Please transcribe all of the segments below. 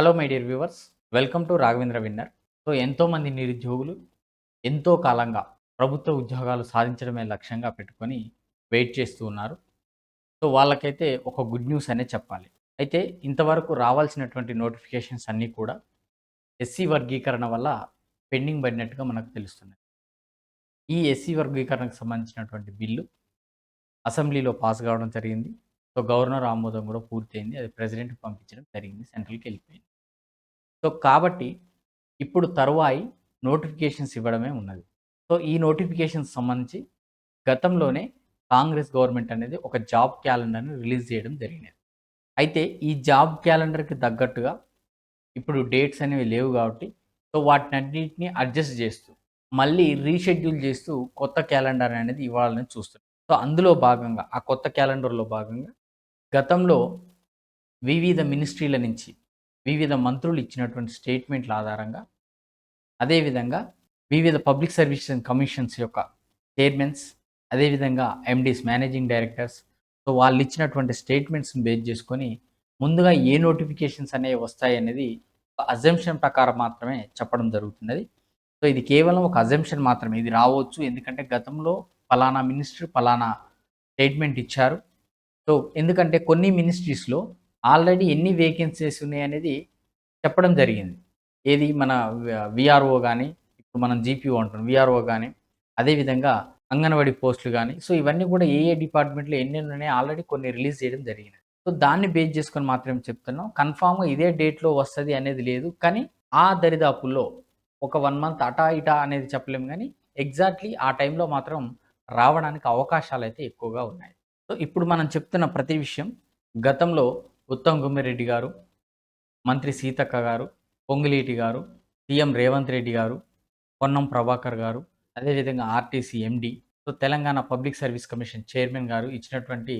Hello my dear viewers welcome to Raghavendra winner so ఎంతోమంది నిరుద్యోగులు ఎంతో కాలంగా ప్రభుత్వ ఉద్యోగాలు సాధించడమే లక్ష్యంగా పెట్టుకొని వెయిట్ చేస్తూ ఉన్నారు. సో వాళ్ళకైతే ఒక గుడ్ న్యూస్ అనే చెప్పాలి. అయితే ఇంతవరకు రావాల్సినటువంటి నోటిఫికేషన్స్ అన్నీ కూడా ఎస్సీ వర్గీకరణ వల్ల పెండింగ్ పడినట్టుగా మనకు తెలుస్తుంది ఈ ఎస్సీ వర్గీకరణకు సంబంధించినటువంటి బిల్లు అసెంబ్లీలో పాస్ కావడం జరిగింది. సో గవర్నర్ ఆమోదం కూడా పూర్తయింది. అది ప్రెసిడెంట్కి పంపించడం జరిగింది. సెంట్రల్కి వెళ్ళిపోయింది. సో కాబట్టి ఇప్పుడు తరువాయి నోటిఫికేషన్స్ ఇవ్వడమే ఉన్నది. సో ఈ నోటిఫికేషన్స్ సంబంధించి గతంలోనే కాంగ్రెస్ గవర్నమెంట్ అనేది ఒక జాబ్ క్యాలెండర్ని రిలీజ్ చేయడం జరిగినది. అయితే ఈ జాబ్ క్యాలెండర్కి తగ్గట్టుగా ఇప్పుడు డేట్స్ అనేవి లేవు కాబట్టి సో వాటినన్నింటినీ అడ్జస్ట్ చేస్తూ మళ్ళీ రీషెడ్యూల్ చేస్తూ కొత్త క్యాలెండర్ అనేది ఇవ్వాలని చూస్తున్నాం సో అందులో భాగంగా ఆ కొత్త క్యాలెండర్లో భాగంగా గతంలో వివిధ మినిస్ట్రీల నుంచి వివిధ మంత్రులు ఇచ్చినటువంటి స్టేట్మెంట్ల ఆధారంగా అదేవిధంగా వివిధ పబ్లిక్ సర్వీస్ కమిషన్స్ యొక్క చైర్మన్స్ అదేవిధంగా ఎండీస్ మేనేజింగ్ డైరెక్టర్స్. సో వాళ్ళు ఇచ్చినటువంటి స్టేట్మెంట్స్ని బేస్ చేసుకొని ముందుగా ఏ నోటిఫికేషన్స్ అనేవి వస్తాయి అనేది ఒక అజంప్షన్ ప్రకారం మాత్రమే చెప్పడం జరుగుతున్నది. సో ఇది కేవలం ఒక అజంప్షన్ మాత్రమే. ఇది రావచ్చు. ఎందుకంటే గతంలో ఫలానా మినిస్టర్ ఫలానా స్టేట్మెంట్ ఇచ్చారు. సో ఎందుకంటే కొన్ని మినిస్ట్రీస్లో ఆల్రెడీ ఎన్ని వేకెన్సీస్ ఉన్నాయి అనేది చెప్పడం జరిగింది. ఏది మన విఆర్ఓ కానీ ఇప్పుడు మనం జీపీఓ అంటున్నాం విఆర్ఓ కానీ అదేవిధంగా అంగన్వాడీ పోస్టులు కానీ సో ఇవన్నీ కూడా ఏ ఏ డిపార్ట్మెంట్లో ఎన్ని ఉన్నాయి ఆల్రెడీ కొన్ని రిలీజ్ చేయడం జరిగింది. సో దాన్ని బేస్ చేసుకొని మాత్రమే చెప్తున్నాం కన్ఫామ్గా ఇదే డేట్లో వస్తుంది అనేది లేదు కానీ ఆ దరిదాపుల్లో ఒక వన్ మంత్ అటా ఇటా అనేది చెప్పలేము కానీ ఎగ్జాక్ట్లీ ఆ టైంలో మాత్రం రావడానికి అవకాశాలు అయితే ఎక్కువగా ఉన్నాయి. సో ఇప్పుడు మనం చెప్తున్న ప్రతి విషయం గతంలో ఉత్తమ్ గుమ్మిరెడ్డి గారు మంత్రి సీతక్క గారు పొంగులేటి గారు సీఎం రేవంత్ రెడ్డి గారు పొన్నం ప్రభాకర్ గారు అదేవిధంగా RTC MD so Telangana public service commission chairman garu ఇచ్చినటువంటి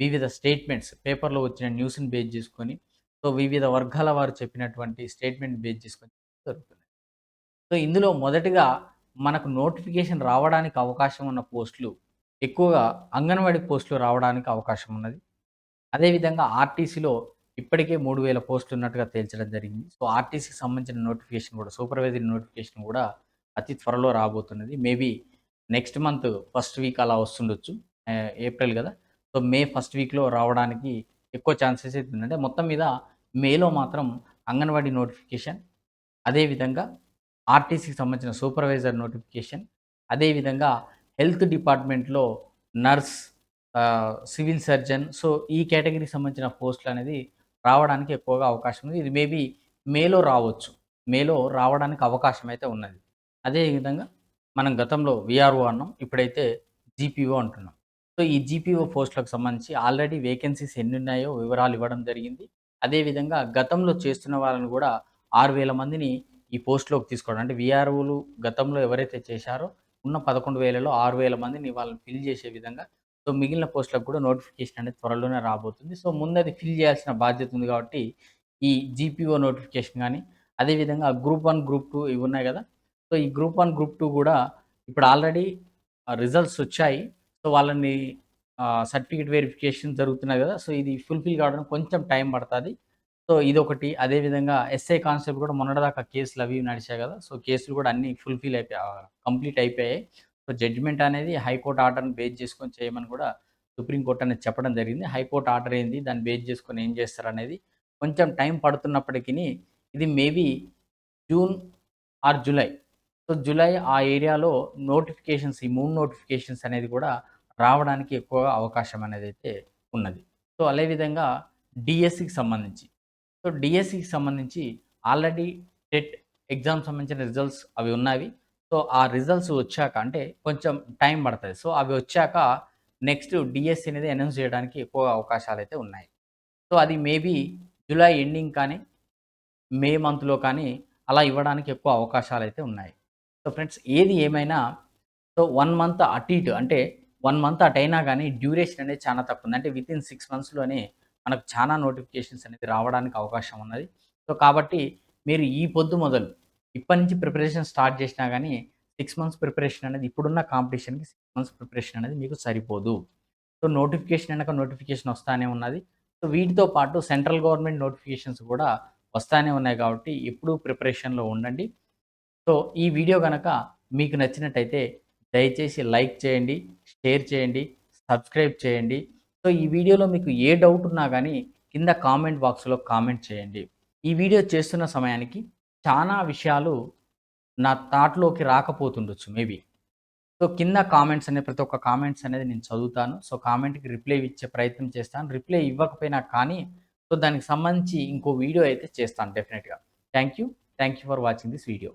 వివిధ స్టేట్మెంట్స్ పేపర్లో వచ్చిన న్యూస్ని బేస్ చేసుకొని సో వివిధ వర్గాల వారు చెప్పినటువంటి స్టేట్మెంట్ బేస్ చేసుకొని జరుగుతుంది సో ఇందులో మొదటిగా మనకు నోటిఫికేషన్ రావడానికి అవకాశం ఉన్న పోస్టులు ఎక్కువగా అంగన్వాడీ పోస్టులు రావడానికి అవకాశం ఉన్నది. అదేవిధంగా ఆర్టీసీలో ఇప్పటికే మూడు వేల పోస్టులు ఉన్నట్టుగా తేల్చడం జరిగింది. సో ఆర్టీసీకి సంబంధించిన నోటిఫికేషన్ కూడా సూపర్వైజరీ నోటిఫికేషన్ కూడా అతి త్వరలో రాబోతున్నది. Maybe next month first week అలా వస్తుండొచ్చు. ఏప్రిల్ కదా. సో మే ఫస్ట్ వీక్లో రావడానికి ఎక్కువ ఛాన్సెస్ అయితే ఉందంటే మొత్తం మీద మేలో మాత్రం అంగన్వాడీ నోటిఫికేషన్ అదేవిధంగా ఆర్టీసీకి సంబంధించిన సూపర్వైజర్ నోటిఫికేషన్ అదేవిధంగా హెల్త్ డిపార్ట్మెంట్లో నర్స్ సివిల్ సర్జన్. సో ఈ కేటగిరీకి సంబంధించిన పోస్టులు అనేది రావడానికి ఎక్కువగా అవకాశం ఉంది. ఇది మేబీ మేలో రావచ్చు. మేలో రావడానికి అవకాశం అయితే ఉన్నది. అదేవిధంగా మనం గతంలో విఆర్ఓ అన్నాం. ఇప్పుడైతే జీపీఓ అంటున్నాం. సో ఈ జీపీఓ పోస్టులకు సంబంధించి ఆల్రెడీ వేకెన్సీస్ ఎన్ని ఉన్నాయో వివరాలు ఇవ్వడం జరిగింది. అదేవిధంగా గతంలో చేస్తున్న వాళ్ళని కూడా ఆరు వేల మందిని ఈ పోస్టులోకి తీసుకోవడం. అంటే విఆర్ఓలు గతంలో ఎవరైతే చేశారో ఉన్న పదకొండు వేలలో ఆరు వేల మందిని వాళ్ళని ఫిల్ చేసే విధంగా సో మిగిలిన పోస్టులకు కూడా నోటిఫికేషన్ అనేది త్వరలోనే రాబోతుంది. సో ముందు అది ఫిల్ చేయాల్సిన బాధ్యత ఉంది కాబట్టి ఈ జీపీఓ నోటిఫికేషన్ కానీ అదేవిధంగా గ్రూప్ వన్ గ్రూప్ టూ ఇవి ఉన్నాయి కదా. సో ఈ గ్రూప్ వన్ గ్రూప్ టూ కూడా ఇప్పుడు ఆల్రెడీ రిజల్ట్స్ వచ్చాయి. సో వాళ్ళని సర్టిఫికేట్ వెరిఫికేషన్ జరుగుతున్నాయి కదా. సో ఇది ఫుల్ఫిల్ కావడానికి కొంచెం టైం పడుతుంది. సో ఇది ఒకటి అదేవిధంగా ఎస్ఐ కాన్సెప్ట్ కూడా మొన్నటిదాకా కేసులు అవి నడిచాయి కదా. సో కేసులు కూడా అన్ని ఫుల్ఫిల్ అయిపోయాయి కంప్లీట్ అయిపోయాయి. సో జడ్జిమెంట్ అనేది హైకోర్టు ఆర్డర్ని బేస్ చేసుకొని చేయమని కూడా సుప్రీంకోర్టు అనేది చెప్పడం జరిగింది. హైకోర్టు ఆర్డర్ ఏంది? దాన్ని బేస్ చేసుకొని ఏం చేస్తారు అనేది కొంచెం టైం పడుతున్నప్పటికీ ఇది maybe June or July. So July ఆ ఏరియాలో నోటిఫికేషన్స్ ఈ మూడు నోటిఫికేషన్స్ అనేది కూడా రావడానికి ఎక్కువగా అవకాశం అనేది అయితే ఉన్నది. సో అదేవిధంగా డిఎస్సికి సంబంధించి. సో డిఎస్సికి సంబంధించి ఆల్రెడీ టెట్ ఎగ్జామ్ సంబంధించిన రిజల్ట్స్ అవి ఉన్నవి. సో ఆ రిజల్ట్స్ వచ్చాక అంటే కొంచెం టైం పడుతుంది. సో అవి వచ్చాక నెక్స్ట్ డిఎస్సి అనేది అనౌన్స్ చేయడానికి ఎక్కువ అవకాశాలు అయితే ఉన్నాయి. సో అది మేబీ జూలై ఎండింగ్ కానీ మే మంత్లో కానీ అలా ఇవ్వడానికి ఎక్కువ అవకాశాలు అయితే ఉన్నాయి. సో ఫ్రెండ్స్ ఏది ఏమైనా సో వన్ మంత్ అటు ఇటు అంటే వన్ మంత్ అటు అయినా కానీ డ్యూరేషన్ అనేది చాలా తక్కువ ఉంది. అంటే విత్ ఇన్ సిక్స్ మంత్స్లోనే మనకు చాలా నోటిఫికేషన్స్ అనేది రావడానికి అవకాశం ఉన్నది. సో కాబట్టి మీరు ఈ పొద్దు మొదలు ఇప్పటి నుంచి ప్రిపరేషన్ స్టార్ట్ చేసినా కానీ సిక్స్ మంత్స్ ప్రిపరేషన్ అనేది ఇప్పుడున్న కాంపిటీషన్కి సిక్స్ మంత్స్ ప్రిపరేషన్ అనేది మీకు సరిపోదు. సో నోటిఫికేషన్ వెనక నోటిఫికేషన్ వస్తానే ఉన్నది. సో వీటితో పాటు సెంట్రల్ గవర్నమెంట్ నోటిఫికేషన్స్ కూడా వస్తానే ఉన్నాయి కాబట్టి ఎప్పుడూ ప్రిపరేషన్లో ఉండండి. సో ఈ వీడియో కనుక మీకు నచ్చినట్టయితే దయచేసి లైక్ చేయండి షేర్ చేయండి సబ్స్క్రైబ్ చేయండి. సో ఈ వీడియోలో మీకు ఏ డౌట్ ఉన్నా కానీ కింద కామెంట్ బాక్స్లో కామెంట్ చేయండి. ఈ వీడియో చేస్తున్న సమయానికి చాలా విషయాలు నా థాట్లోకి రాకపోతుండొచ్చు మేబీ సో కింద కామెంట్స్ అనే ప్రతి ఒక్క కామెంట్స్ అనేది నేను చదువుతాను. సో కామెంట్కి రిప్లై ఇచ్చే ప్రయత్నం చేస్తాను. రిప్లై ఇవ్వకపోయినా కానీ సో దానికి సంబంధించి ఇంకో వీడియో అయితే చేస్తాను డెఫినెట్గా thank you thank you for watching this video